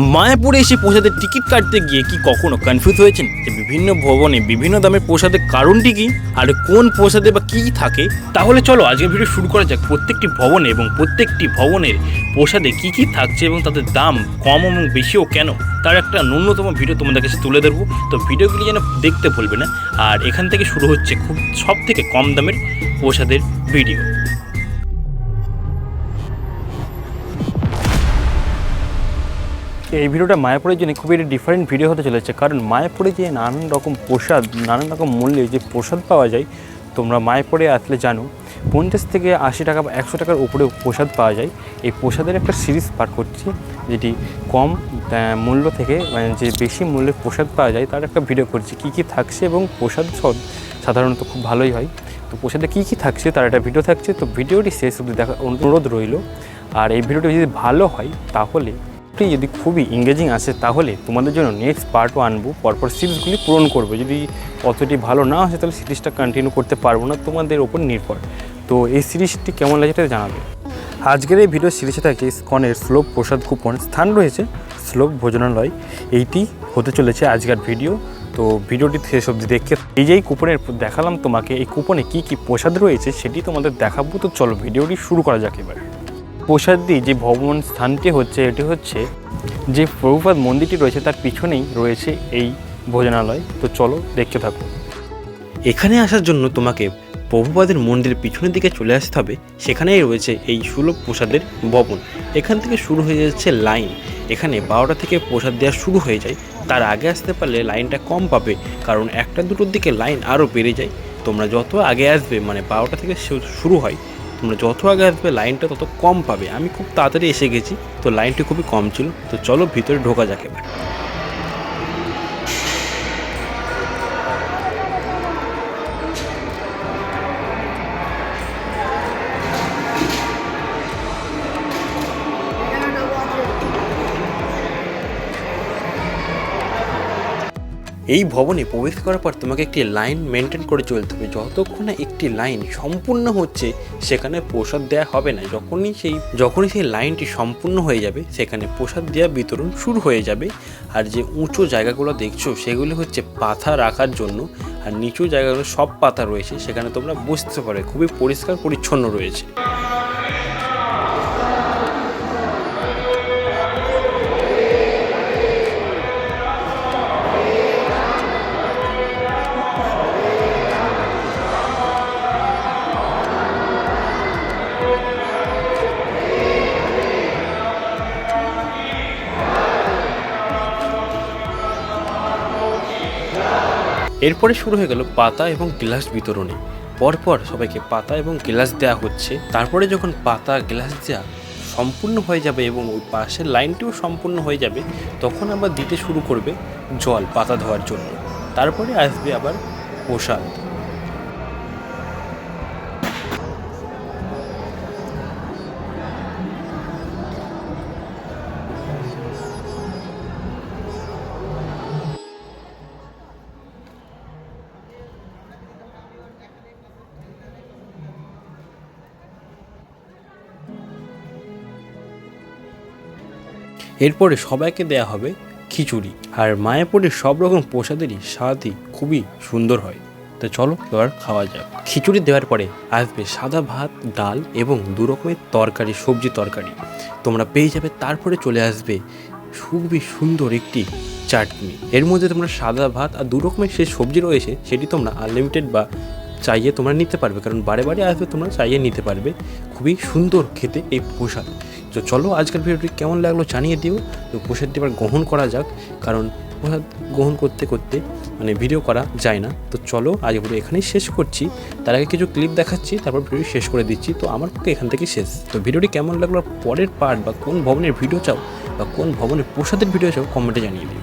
মায়াপুরে এসে প্রসাদের টিকিট কাটতে গিয়ে কি কখনো কনফিউজ হয়েছেন? যে বিভিন্ন ভবনে বিভিন্ন দামের প্রসাদের কারণটি কি? আর কোন প্রসাদে বা কী থাকে? তাহলে চলো আজকের ভিডিও শুরু করা যাক। প্রত্যেকটি ভবনে এবং প্রত্যেকটি ভবনের প্রসাদে কি কি থাকছে এবং তাদের দাম কম এবং বেশিও কেন? তার একটা ন্যূনতম ভিডিও তোমাদের কাছে তুলে ধরবো। তো ভিডিওগুলি যেন দেখতে ভুলবে না। আর এখান থেকে শুরু হচ্ছে খুব সব থেকে কম দামের প্রসাদের ভিডিও এই ভিডিওটা মায়াপুরের জন্য খুবই একটি ডিফারেন্ট ভিডিও হতে চলেছে। কারণ মায়াপুরে যে নানান রকম প্রসাদ, নানান রকম মূল্যে যে প্রসাদ পাওয়া যায়, তোমরা মায়াপুরে আসলে জানো, পঞ্চাশ থেকে আশি টাকা বা একশো টাকার উপরে প্রসাদ পাওয়া যায়। এই প্রসাদের একটা সিরিজ পার করছি, যেটি কম মূল্য থেকে মানে যে বেশি মূল্যের প্রসাদ পাওয়া যায়, তার একটা ভিডিও করছি। কী কী থাকছে এবং প্রসাদ সব সাধারণত খুব ভালোই হয়। তো প্রসাদে কী কী থাকছে, তার একটা ভিডিও থাকছে। তো ভিডিওটি শেষ অবধি দেখা অনুরোধ রইল। আর এই ভিডিওটি যদি ভালো হয়, তাহলে ভিডিওটি যদি খুবই এঙ্গেজিং আসে, তাহলে তোমাদের জন্য নেক্সট পার্টও আনব। পরপর সিরিজগুলি পূরণ করব। যদি অতটি ভালো না আসে, তাহলে সিরিজটা কন্টিনিউ করতে পারব না। তোমাদের ওপর নির্ভর। তো এই সিরিজটি কেমন লাগে সেটা জানাবে। আজকের এই ভিডিও সিরিজে থাকে স্কনের স্লোভ প্রসাদ কুপন। স্থান রয়েছে স্লোভ ভোজনালয়। এইটি হতে চলেছে আজকের ভিডিও তো ভিডিওটি শেষ অবধি দেখে এই যে কুপনের দেখালাম তোমাকে, এই কুপনে কি কি প্রসাদ রয়েছে সেটি তোমাদের দেখাবো। তো চলো ভিডিওটি শুরু করা যাক এবার। প্রসাদী যে ভবন স্থানটি হচ্ছে, এটি হচ্ছে যে প্রভুপাদ মন্দিরটি রয়েছে, তার পিছনেই রয়েছে এই ভোজনালয়। তো চলো দেখতে থাকো। এখানে আসার জন্য তোমাকে প্রভুপাদের মন্দিরের পিছনের দিকে চলে আসতে হবে। সেখানেই রয়েছে এই সুলভ প্রসাদের ভবন। এখান থেকে শুরু হয়ে যাচ্ছে লাইন। এখানে বারোটা থেকে প্রসাদ দেওয়া শুরু হয়ে যায়। তার আগে আসতে পারলে লাইনটা কম পাবে, কারণ একটা দুটোর দিকে লাইন আরও বেড়ে যায়। তোমরা যত আগে আসবে মানে বারোটা থেকে শুরু হয় তোমরা যত আগে আসবে লাইনটা তত কম পাবে। আমি খুব তাড়াতাড়ি এসে গেছি, তো লাইনটি খুবই কম ছিল। তো চলো ভিতরে ঢোকা যাক এবার। এই ভবনে প্রবেশ করার পর তোমাকে একটি লাইন মেনটেন করে চলতে হবে। যতক্ষণ না একটি লাইন সম্পূর্ণ হচ্ছে, সেখানে প্রসাদ দেওয়া হবে না। যখনই সেই যখনই সেই লাইনটি সম্পূর্ণ হয়ে যাবে, সেখানে প্রসাদ দেওয়া বিতরণ শুরু হয়ে যাবে। আর যে উঁচু জায়গাগুলো দেখছ, সেগুলি হচ্ছে পাথা রাখার জন্য। আর নিচু জায়গাগুলো সব পাতা রয়েছে, সেখানে তোমরা বসতে পারো। খুবই পরিষ্কার পরিচ্ছন্ন রয়েছে। এরপরে শুরু হয়ে গেল পাতা এবং গ্লাস বিতরণে। পরপর সবাইকে পাতা এবং গ্লাস দেওয়া হচ্ছে। তারপরে যখন পাতা, গ্লাস দেওয়া সম্পূর্ণ হয়ে যাবে এবং ওই পাশের লাইনটিও সম্পূর্ণ হয়ে যাবে, তখন আবার দিতে শুরু করবে জল, পাতা ধোয়ার জন্য। তারপরে আসবে আবার প্রসাদ। এরপরে সবাইকে দেয়া হবে খিচুড়ি। আর মায়াপুরের সব রকম প্রসাদেরই স্বাদই খুবই সুন্দর হয়। তো চলো এবার খাওয়া যাক। খিচুড়ি দেওয়ার পরে আসবে সাদা ভাত, ডাল এবং দু রকমের তরকারি, সবজি তরকারি। তোমরা পেয়ে যাবে, তারপরে চলে আসবে খুবই সুন্দর একটি চাটনি। এর মধ্যে তোমরা সাদা ভাত আর দু রকমের যে সবজি রয়েছে, সেটি তোমরা আনলিমিটেড বা চাইয়ে তোমরা নিতে পারবে। কারণ বারে বারে আসবে তোমরা চাইয়ে নিতে পারবে। খুবই সুন্দর খেতে এই প্রসাদ। তো চলো আজকের ভিডিওটি কেমন লাগল জানিয়ে দিও। তো প্রসাদটি এবার গ্রহণ করা যাক, কারণ প্রসাদ গ্রহণ করতে করতে মানে ভিডিও করা যায় না। তো চলো আজ ভিডিও এখানেই শেষ করছি। তার আগে কিছু ক্লিপ দেখাচ্ছি, তারপর ভিডিও শেষ করে দিচ্ছি। তো আমার পক্ষে এখান থেকে শেষ। তো ভিডিওটি কেমন লাগল পরের পার্ট বা কোন ভবনের ভিডিও চাও বা কোন ভবনের প্রসাদের ভিডিও চাও কমেন্টে জানিয়ে দিও।